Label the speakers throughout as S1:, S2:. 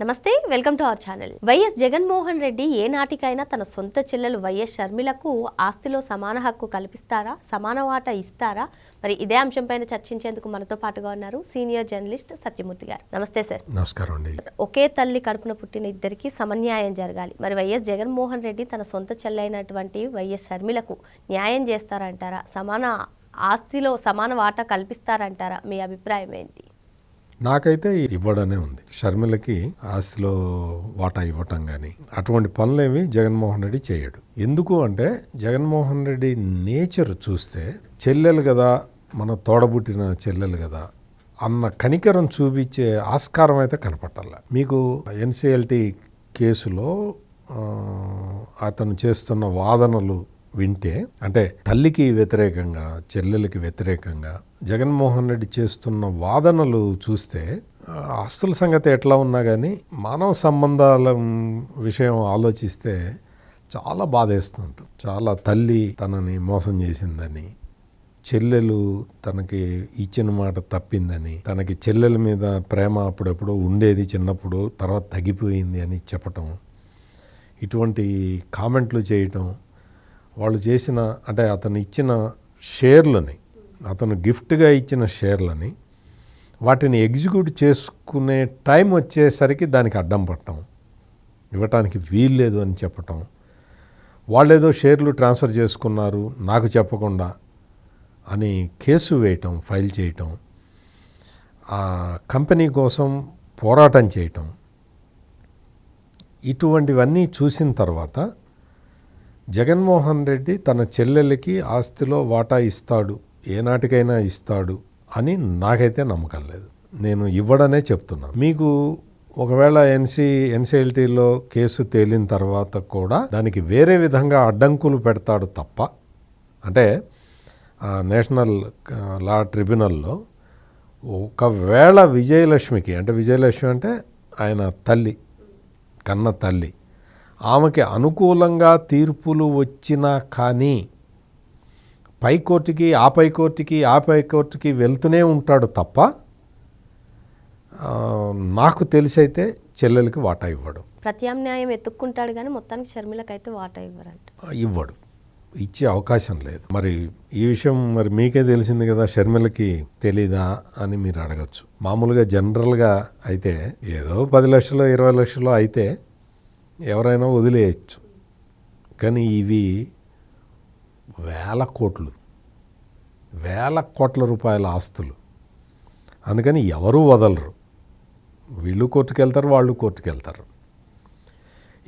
S1: నమస్తే welcome to our channel. YS Jaganmohan Reddy ఏ నాటికైనా తన సొంత చెల్లెలు వైఎస్ షర్మిలకు ఆస్తిలో సమాన హక్కు కల్పిస్తారా? సమాన వాటా ఇస్తారా? మరి ఇదే అంశంపైన చర్చించేందుకు మనతో పాటుగా ఉన్నారు సీనియర్ జర్నలిస్ట్ సత్యమూర్తి గారు. నమస్తే సార్.
S2: నమస్కారం అండి.
S1: ఒకే తల్లి కడుపున పుట్టిన ఇద్దరికి సమన్యాయం జరగాలి. మరి వైఎస్ జగన్మోహన్ రెడ్డి తన సొంత చెల్లైనటువంటి వైఎస్ షర్మిలకు న్యాయం చేస్తారంటారా? సమాన ఆస్తిలో సమాన వాటా కల్పిస్తారంటారా? మీ అభిప్రాయం ఏంటి?
S2: నాకైతే ఇవ్వడనే ఉంది. షర్మిలకి ఆస్తిలో వాటా ఇవ్వటం కానీ అటువంటి పనులేమి జగన్మోహన్ రెడ్డి చేయడు. ఎందుకు అంటే జగన్మోహన్ రెడ్డి నేచర్ చూస్తే చెల్లెలు కదా మన తోడబుట్టిన చెల్లెలు కదా అన్న కనికరం చూపించే ఆస్కారం అయితే కనపట్టాల. మీకు ఎన్సిఎల్టీ కేసులో అతను చేస్తున్న వాదనలు వింటే అంటే తల్లికి వ్యతిరేకంగా చెల్లెలకి వ్యతిరేకంగా జగన్మోహన్ రెడ్డి చేస్తున్న వాదనలు చూస్తే ఆస్తుల సంగతి ఎట్లా ఉన్నా కానీ మానవ సంబంధాల విషయం ఆలోచిస్తే చాలా బాధేస్తుంటుంది చాలా తల్లి తనని మోసం చేసిందని చెల్లెలు తనకి ఇచ్చిన మాట తప్పిందని తనకి చెల్లెల మీద ప్రేమ అప్పుడప్పుడు ఉండేది చిన్నప్పుడు తర్వాత తగ్గిపోయింది అని చెప్పటం ఇటువంటి కామెంట్లు చేయటం వాళ్ళు చేసిన అంటే అతను ఇచ్చిన షేర్లని అతను గిఫ్ట్గా ఇచ్చిన షేర్లని వాటిని ఎగ్జిక్యూట్ చేసుకునే టైం వచ్చేసరికి దానికి అడ్డం పట్టడం ఇవ్వటానికి వీల్లేదు అని చెప్పటం. వాళ్ళేదో షేర్లు ట్రాన్స్ఫర్ చేసుకున్నారు నాకు చెప్పకుండా అని కేసు వేయటం ఫైల్ చేయటం ఆ కంపెనీ కోసం పోరాటం చేయటం. ఇటువంటివన్నీ చూసిన తర్వాత జగన్మోహన్ రెడ్డి తన చెల్లెలకి ఆస్తిలో వాటా ఇస్తాడు ఏనాటికైనా ఇస్తాడు అని నాకైతే నమ్మకం లేదు. నేను ఇవ్వడనే చెప్తున్నాను మీకు ఒకవేళ ఎన్సీ ఎన్సీఎల్టీలో కేసు తేలిన తర్వాత కూడా దానికి వేరే విధంగా అడ్డంకులు పెడతాడు తప్ప అంటే నేషనల్ లా ట్రిబ్యునల్లో ఒకవేళ విజయలక్ష్మికి అంటే విజయలక్ష్మి అంటే ఆయన తల్లి కన్న తల్లి ఆమెకి అనుకూలంగా తీర్పులు వచ్చినా కానీ పైకోర్టుకి ఆ పైకోర్టుకి ఆ పైకోర్టుకి వెళ్తూనే ఉంటాడు తప్ప నాకు తెలిసైతే చెల్లెలకి వాటా ఇవ్వడు.
S1: ప్రత్యామ్నాయం ఎత్తుక్కుంటాడు కానీ మొత్తానికి షర్మిలకైతే వాటా ఇవ్వరంట.
S2: ఇవ్వడు. ఇచ్చే అవకాశం లేదు. మరి ఈ విషయం మరి మీకే తెలిసింది కదా షర్మిలకి తెలీదా అని మీరు అడగచ్చు. మామూలుగా జనరల్గా అయితే ఏదో పది లక్షలు ఇరవై లక్షలు అయితే ఎవరైనా వదిలేయచ్చు. కానీ ఇవి వేల కోట్లు. వేల కోట్ల రూపాయల ఆస్తులు. అందుకని ఎవరూ వదలరు. వీళ్ళు కోర్టుకెళ్తారు వాళ్ళు కోర్టుకెళ్తారు.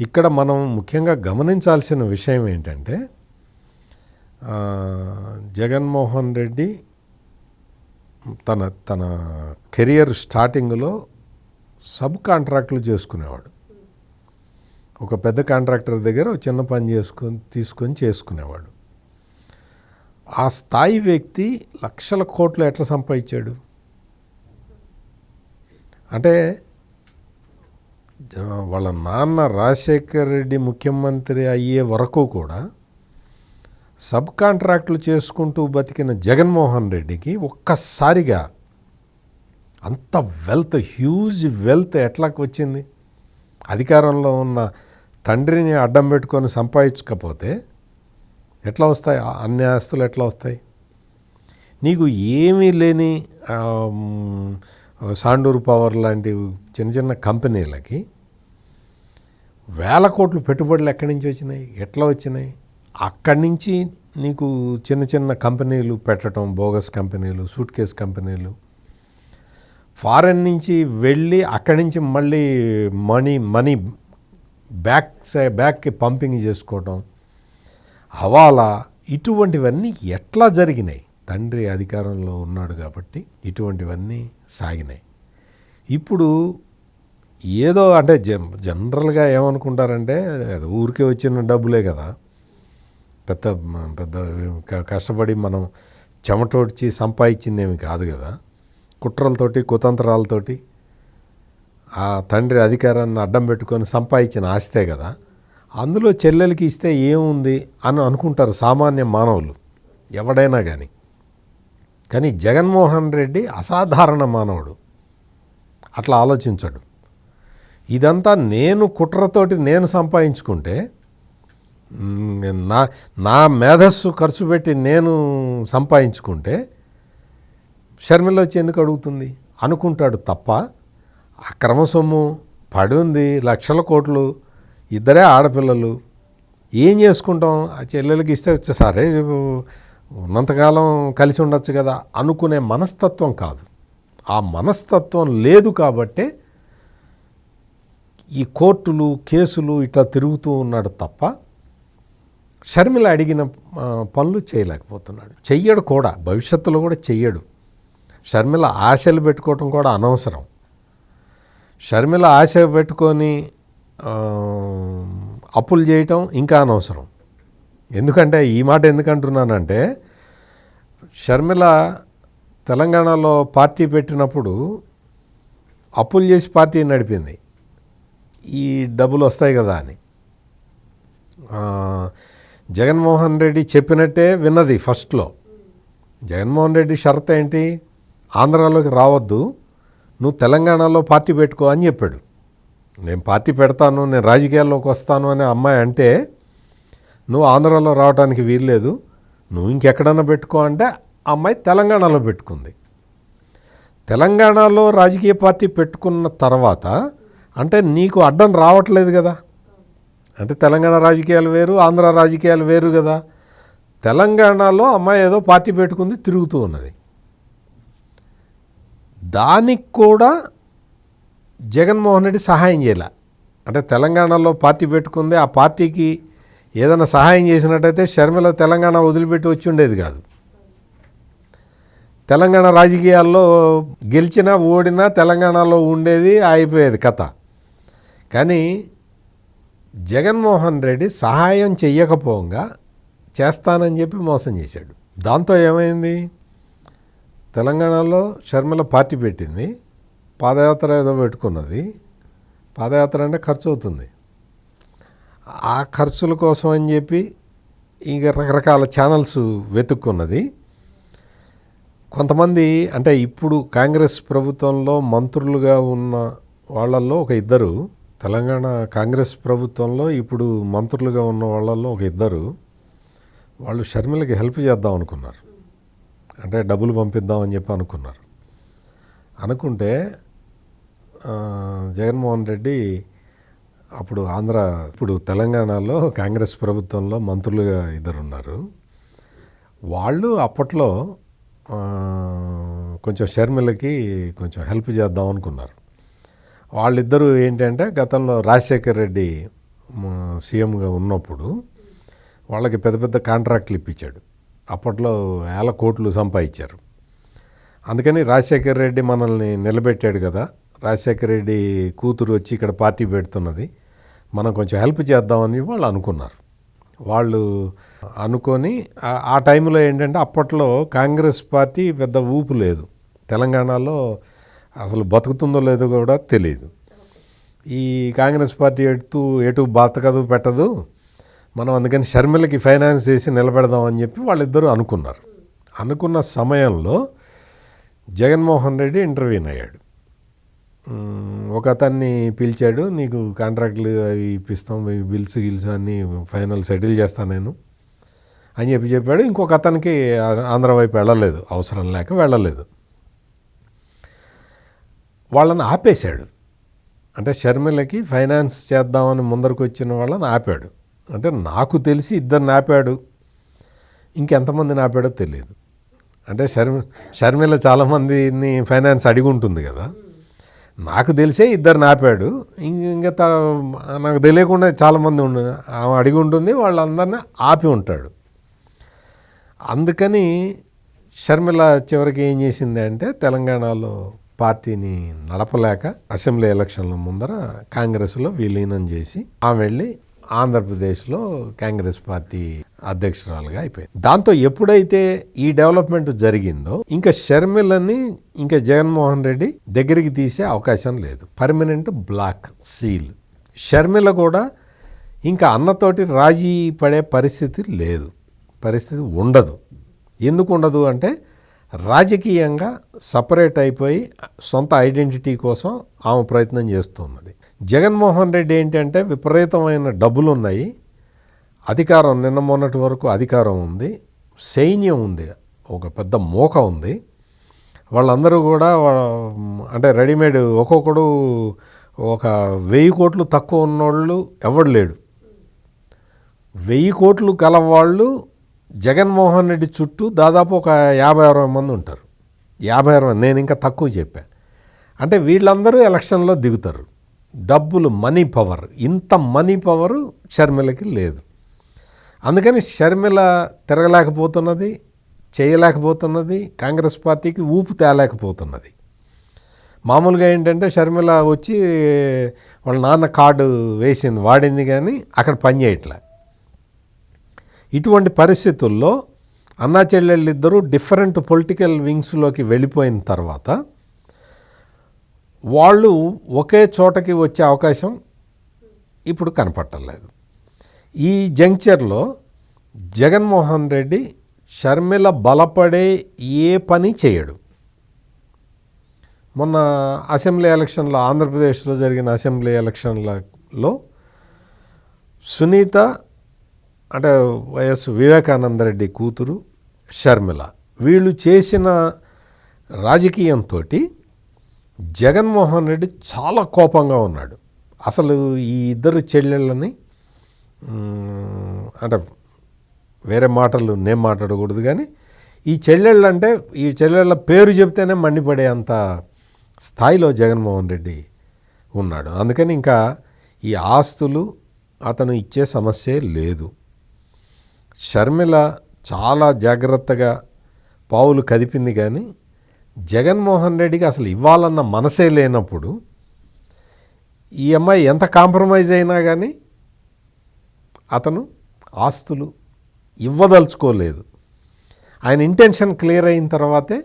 S2: ఇక్కడ మనం ముఖ్యంగా గమనించాల్సిన విషయం ఏంటంటే జగన్మోహన్ రెడ్డి తన తన కెరియర్ స్టార్టింగ్లో సబ్ కాంట్రాక్టులు చేసుకునేవాడు. ఒక పెద్ద కాంట్రాక్టర్ దగ్గర చిన్న పని చేసుకొని తీసుకొని చేసుకునేవాడు. ఆ స్థాయి వ్యక్తి లక్షల కోట్లు ఎట్లా సంపాదించాడు? అంటే వాళ్ళ నాన్న రాజశేఖర్ రెడ్డి ముఖ్యమంత్రి అయ్యే వరకు కూడా సబ్ కాంట్రాక్టులు చేసుకుంటూ బతికిన జగన్మోహన్ రెడ్డికి ఒక్కసారిగా అంత వెల్త్ హ్యూజ్ వెల్త్ ఎట్లా వచ్చింది? అధికారంలో ఉన్న తండ్రిని అడ్డం పెట్టుకొని సంపాదించకపోతే ఎట్లా వస్తాయి? ఆ అన్ని ఆస్తులు ఎట్లా వస్తాయి? నీకు ఏమీ లేని సాండూరు పవర్ లాంటి చిన్న చిన్న కంపెనీలకి వేల కోట్లు పెట్టుబడులు ఎక్కడి నుంచి వచ్చినాయి? ఎట్లా వచ్చినాయి? అక్కడి నుంచి నీకు చిన్న చిన్న కంపెనీలు పెట్టడం బోగస్ కంపెనీలు సూట్ కేస్ కంపెనీలు. ఫారెన్ నుంచి వెళ్ళి అక్కడి నుంచి మళ్ళీ మనీ మనీ బ్యాక్ సై- బ్యాక్కి పంపింగ్ చేసుకోవడం హవాలా ఇటువంటివన్నీ ఎట్లా జరిగినాయి? తండ్రి అధికారంలో ఉన్నాడు కాబట్టి ఇటువంటివన్నీ సాగినాయి. ఇప్పుడు ఏదో అంటే జన్ జనరల్గా ఏమనుకుంటారంటే అది ఊరికే వచ్చిన డబ్బులే కదా. పెద్ద పెద్ద క- కష్టపడి మనం చెమటోడ్చి సంపాదించిందేమి కాదు కదా. కుట్రలతోటి కుతంత్రాలతోటి ఆ తండ్రి అధికారాన్ని అడ్డం పెట్టుకొని సంపాదించిన ఆస్తే కదా అందులో చెల్లెలకి ఇస్తే ఏముంది అని అనుకుంటారు సామాన్య మానవులు ఎవడైనా కానీ కానీ జగన్మోహన్ రెడ్డి అసాధారణ మానవుడు. అట్లా ఆలోచించడు. ఇదంతా నేను కుట్రతోటి నేను సంపాదించుకుంటే నా నా మేధస్సు ఖర్చు పెట్టి నేను సంపాదించుకుంటే షర్మిల వచ్చి ఎందుకు అడుగుతుంది? అనుకుంటాడు తప్ప అక్రమ సొమ్ము పడి ఉంది లక్షల కోట్లు ఇద్దరే ఆడపిల్లలు. ఏం చేసుకుంటాం? ఆ చెల్లెలకి ఇస్తే వచ్చే సరే ఉన్నంతకాలం కలిసి ఉండొచ్చు కదా అనుకునే మనస్తత్వం కాదు. ఆ మనస్తత్వం లేదు కాబట్టే ఈ కోర్టులు కేసులు ఇట్లా తిరుగుతూ ఉన్నాడు తప్ప షర్మిల అడిగిన పనులు చేయలేకపోతున్నాడు. చెయ్యడు కూడా భవిష్యత్తులో కూడా చెయ్యడు. షర్మిల ఆశలు పెట్టుకోవటం కూడా అనవసరం. షర్మిల ఆశ పెట్టుకొని అప్పులు చేయటం ఇంకా అనవసరం. ఎందుకంటే ఈ మాట ఎందుకంటున్నానంటే షర్మిల తెలంగాణలో పార్టీ పెట్టినప్పుడు అప్పులు చేసి పార్టీ నడిపింది. ఈ డబ్బులు వస్తాయి కదా అని. జగన్మోహన్ రెడ్డి చెప్పినట్టే విన్నది ఫస్ట్లో. జగన్మోహన్ రెడ్డి షరత్ ఏంటి ఆంధ్రాలోకి రావద్దు. నువ్వు తెలంగాణలో పార్టీ పెట్టుకో అని చెప్పాడు. నేను పార్టీ పెడతాను నేను రాజకీయాల్లోకి వస్తాను అనే అమ్మాయి అంటే నువ్వు ఆంధ్రాలో రావడానికి వీల్లేదు నువ్వు ఇంకెక్కడన్నా పెట్టుకో అంటే ఆ అమ్మాయి తెలంగాణలో పెట్టుకుంది. తెలంగాణలో రాజకీయ పార్టీ పెట్టుకున్న తర్వాత అంటే నీకు అడ్డం రావట్లేదు కదా. అంటే తెలంగాణ రాజకీయాలు వేరు ఆంధ్ర రాజకీయాలు వేరు కదా. తెలంగాణలో అమ్మాయి ఏదో పార్టీ పెట్టుకుంది తిరుగుతూ ఉన్నది. దానికి కూడా జగన్మోహన్ రెడ్డి సహాయం చేయలే. అంటే తెలంగాణలో పార్టీ పెట్టుకుంది ఆ పార్టీకి ఏదైనా సహాయం చేసినట్టయితే షర్మిల తెలంగాణ వదిలిపెట్టి వచ్చి ఉండేది కాదు. తెలంగాణ రాజకీయాల్లో గెలిచినా ఓడినా తెలంగాణలో ఉండేది అయిపోయేది కథ. కానీ జగన్మోహన్ రెడ్డి సహాయం చెయ్యకపోగా చేస్తానని చెప్పి మోసం చేశాడు. దాంతో ఏమైంది? తెలంగాణలో షర్మిల పార్టీ పెట్టింది. పాదయాత్ర ఏదో పెట్టుకున్నది. పాదయాత్ర అంటే ఖర్చు అవుతుంది ఆ ఖర్చుల కోసం అని చెప్పి ఇక రకరకాల ఛానల్స్ వెతుక్కున్నది. కొంతమంది అంటే ఇప్పుడు కాంగ్రెస్ ప్రభుత్వంలో మంత్రులుగా ఉన్న వాళ్ళల్లో ఒక ఇద్దరు తెలంగాణ కాంగ్రెస్ ప్రభుత్వంలో ఇప్పుడు మంత్రులుగా ఉన్న వాళ్ళల్లో ఒక ఇద్దరు వాళ్ళు షర్మిలకి హెల్ప్ చేద్దాం అనుకున్నారు. అంటే డబ్బులు పంపిద్దామని చెప్పి అనుకున్నారు. అనుకుంటే జగన్మోహన్ రెడ్డి అప్పుడు ఆంధ్ర ఇప్పుడు తెలంగాణలో కాంగ్రెస్ ప్రభుత్వంలో మంత్రులుగా ఇద్దరు ఉన్నారు వాళ్ళు అప్పట్లో కొంచెం షర్మిలకి కొంచెం హెల్ప్ చేద్దాం అనుకున్నారు. వాళ్ళిద్దరూ ఏంటంటే గతంలో రాజశేఖర్ రెడ్డి సీఎంగా ఉన్నప్పుడు వాళ్ళకి పెద్ద పెద్ద కాంట్రాక్ట్లు ఇప్పించాడు. అప్పట్లో వేల కోట్లు సంపాదించారు. అందుకని రాజశేఖర్ రెడ్డి మనల్ని నిలబెట్టాడు కదా. రాజశేఖర్ రెడ్డి కూతురు వచ్చి ఇక్కడ పార్టీ పెడుతున్నది. మనం కొంచెం హెల్ప్ చేద్దామని వాళ్ళు అనుకున్నారు. వాళ్ళు అనుకొని ఆ- ఆ టైంలో ఏంటంటే అప్పట్లో కాంగ్రెస్ పార్టీ పెద్ద ఊపు లేదు. తెలంగాణలో అసలు బతుకుతుందో లేదో కూడా తెలియదు ఈ కాంగ్రెస్ పార్టీ ఎటు ఎటు బతకదు పెట్టదు. మనం అందుకని షర్మిలకి ఫైనాన్స్ చేసి నిలబెడదామని చెప్పి వాళ్ళిద్దరూ అనుకున్నారు. అనుకున్న సమయంలో జగన్మోహన్ రెడ్డి ఇంటర్వ్యూన్ అయ్యాడు. ఒక అతన్ని పిలిచాడు నీకు కాంట్రాక్ట్లు అవి ఇప్పిస్తాం బిల్స్ గిల్స్ అన్నీ ఫైనల్ సెటిల్ చేస్తాను నేను అని చెప్పి చెప్పాడు. ఇంకొక అతనికి ఆ- ఆంధ్ర వైపు వెళ్ళలేదు అవసరం లేక వెళ్ళలేదు. వాళ్ళని ఆపేశాడు. అంటే షర్మిలకి ఫైనాన్స్ చేద్దామని ముందరకు వచ్చిన వాళ్ళని ఆపాడు. అంటే నాకు తెలిసి ఇద్దరు నాపాడు. ఇంకెంతమంది నాపాడో తెలియదు. అంటే షర్మి షర్మిల చాలామందిని ఫైనాన్స్ అడిగి ఉంటుంది కదా. నాకు తెలిసే ఇద్దరు నాపాడు. ఇంకా నాకు తెలియకుండా చాలామంది ఉండు ఆమె అడిగి ఉంటుంది వాళ్ళందరినీ ఆపి ఉంటాడు. అందుకని షర్మిల చివరికి ఏం చేసింది అంటే తెలంగాణలో పార్టీని నడపలేక అసెంబ్లీ ఎలక్షన్ల ముందర కాంగ్రెస్లో విలీనం చేసి ఆమె వెళ్ళి ఆంధ్రప్రదేశ్లో కాంగ్రెస్ పార్టీ అధ్యక్షురాలుగా అయిపోయింది. దాంతో ఎప్పుడైతే ఈ డెవలప్మెంట్ జరిగిందో ఇంకా షర్మిలని ఇంకా జగన్మోహన్ రెడ్డి దగ్గరికి తీసే అవకాశం లేదు. పర్మనెంట్ బ్లాక్ సీల్ షర్మిల కూడా ఇంకా అన్నతోటి రాజీ పడే పరిస్థితి లేదు. పరిస్థితి ఉండదు. ఎందుకు ఉండదు అంటే రాజకీయంగా సపరేట్ అయిపోయి సొంత ఐడెంటిటీ కోసం ఆమె ప్రయత్నం చేస్తున్నది. జగన్మోహన్ రెడ్డి ఏంటంటే విపరీతమైన డబ్బులు ఉన్నాయి అధికారం నిన్న మొన్నటి వరకు అధికారం ఉంది. సైన్యం ఉంది. ఒక పెద్ద మోక ఉంది. వాళ్ళందరూ కూడా అంటే రెడీమేడ్ ఒక్కొక్కడు ఒక వెయ్యి కోట్లు తక్కువ ఉన్నోళ్ళు ఎవడు లేడు. వెయ్యి కోట్లు కలవాళ్ళు జగన్మోహన్ రెడ్డి చుట్టూ దాదాపు ఒక యాభై అరవై మంది ఉంటారు. యాభై అరవై నేను ఇంకా తక్కువ చెప్పాను అంటే వీళ్ళందరూ ఎలక్షన్లో దిగుతారు. డబ్బులు మనీ పవర్. ఇంత మనీ పవరు షర్మిలకి లేదు. అందుకని షర్మిల తిరగలేకపోతున్నది చేయలేకపోతున్నది కాంగ్రెస్ పార్టీకి ఊపు తేలేకపోతున్నది. మామూలుగా ఏంటంటే షర్మిల వచ్చి వాళ్ళ నాన్న కార్డు వేసింది వాడింది కానీ అక్కడ పని చేయట్లే. ఇటువంటి పరిస్థితుల్లో అన్నా చెల్లెళ్ళిద్దరూ డిఫరెంట్ పొలిటికల్ వింగ్స్లోకి వెళ్ళిపోయిన తర్వాత వాళ్ళు ఒకే చోటకి వచ్చే అవకాశం ఇప్పుడు కనపట్టలేదు ఈ జంక్చర్లో జగన్మోహన్ రెడ్డి షర్మిల బలపడే ఏ పని చేయడు. మొన్న అసెంబ్లీ ఎలక్షన్లో ఆంధ్రప్రదేశ్లో జరిగిన అసెంబ్లీ ఎలక్షన్లలో సునీత అంటే వైఎస్ వివేకానంద రెడ్డి కూతురు షర్మిల వీళ్ళు చేసిన రాజకీయంతో జగన్మోహన్ రెడ్డి చాలా కోపంగా ఉన్నాడు. అసలు ఈ ఇద్దరు చెల్లెళ్ళని అంటే వేరే మాటలు నేను మాట్లాడకూడదు కానీ ఈ చెల్లెళ్ళు అంటే ఈ చెల్లెళ్ళ పేరు చెప్తేనే మండిపడే అంత స్థాయిలో జగన్మోహన్ రెడ్డి ఉన్నాడు. అందుకని ఇంకా ఈ ఆస్తులు అతను ఇచ్చే సమస్యే లేదు. షర్మిల చాలా జాగ్రత్తగా పావులు కదిపింది కానీ జగన్మోహన్ రెడ్డికి అసలు ఇవ్వాలన్న మనసే లేనప్పుడు ఈ అమ్మాయి ఎంత కాంప్రమైజ్ అయినా కానీ అతను ఆస్తులు ఇవ్వదలుచుకోలేదు. ఆయన ఇంటెన్షన్ క్లియర్ అయిన తర్వాతే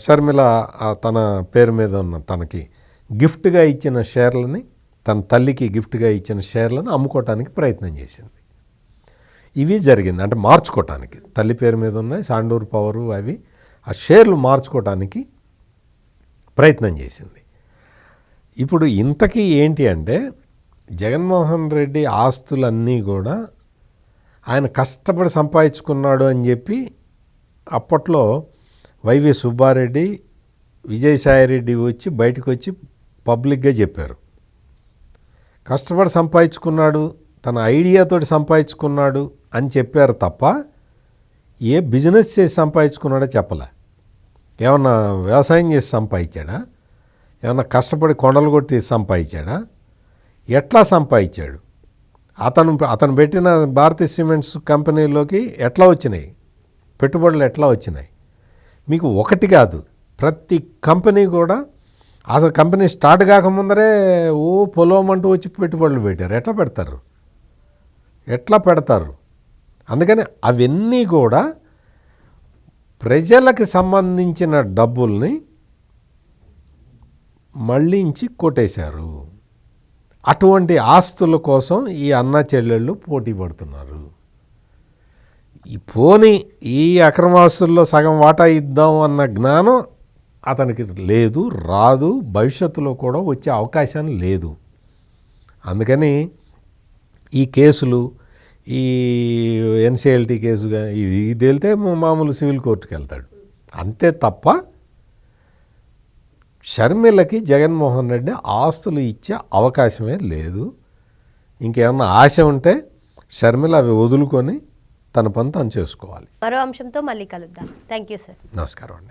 S2: షర్మిల తన పేరు మీద ఉన్న తనకి గిఫ్ట్గా ఇచ్చిన షేర్లని తన తల్లికి గిఫ్ట్గా ఇచ్చిన షేర్లను అమ్ముకోవటానికి ప్రయత్నం చేసింది. ఇవి జరిగింది. అంటే మార్చుకోవటానికి తల్లి పేరు మీద ఉన్నాయి సాండూరు పవరు అవి ఆ షేర్లు మార్చుకోవటానికి ప్రయత్నం చేసింది. ఇప్పుడు ఇంతకీ ఏంటి అంటే జగన్మోహన్ రెడ్డి ఆస్తులన్నీ కూడా ఆయన కష్టపడి సంపాదించుకున్నాడు అని చెప్పి అప్పట్లో వైవి సుబ్బారెడ్డి విజయసాయిరెడ్డి వచ్చి బయటకు వచ్చి పబ్లిక్గా చెప్పారు. కష్టపడి సంపాదించుకున్నాడు తన ఐడియాతోటి సంపాదించుకున్నాడు అని చెప్పారు తప్ప ఏ బిజినెస్ చేసి సంపాదించుకున్నాడో చెప్పలే. ఏమన్నా వ్యవసాయం చేసి సంపాదించాడా? ఏమన్నా కష్టపడి కొండలు కొట్టి సంపాదించాడా? ఎట్లా సంపాదించాడు? అతను అతను పెట్టిన భారతీయ సిమెంట్స్ కంపెనీలోకి ఎట్లా వచ్చినాయి? పెట్టుబడులు ఎట్లా వచ్చినాయి? మీకు ఒకటి కాదు ప్రతి కంపెనీ కూడా అసలు కంపెనీ స్టార్ట్ కాకముందరే ఓ పొలవమంటూ వచ్చి పెట్టుబడులు పెట్టారు. ఎట్లా పెడతారు? ఎట్లా పెడతారు? అందుకని అవన్నీ కూడా ప్రజలకు సంబంధించిన డబ్బుల్ని మళ్ళించి కొట్టేశారు. అటువంటి ఆస్తుల కోసం ఈ అన్న చెల్లెళ్ళు పోటీ పడుతున్నారు. ఈ పోని ఈ అక్రమాస్తుల్లో సగం వాటా ఇద్దాం అన్న జ్ఞానం అతనికి లేదు రాదు భవిష్యత్తులో కూడా వచ్చే అవకాశం లేదు. అందుకని ఈ కేసులు ఈ ఎన్సిఎల్టీ కేసుగా ఇది ఇది వెళ్తే మామూలు సివిల్ కోర్టుకి వెళ్తాడు. అంతే తప్ప షర్మిలకి జగన్మోహన్ రెడ్డి ఆస్తులు ఇచ్చే అవకాశమే లేదు. ఇంకేమన్నా ఆశ ఉంటే షర్మిల అవి వదులుకొని తన పని తను చేసుకోవాలి.
S1: మరో అంశంతో మళ్ళీ కలుద్దాం. థ్యాంక్ యూ సార్
S2: నమస్కారం అండి.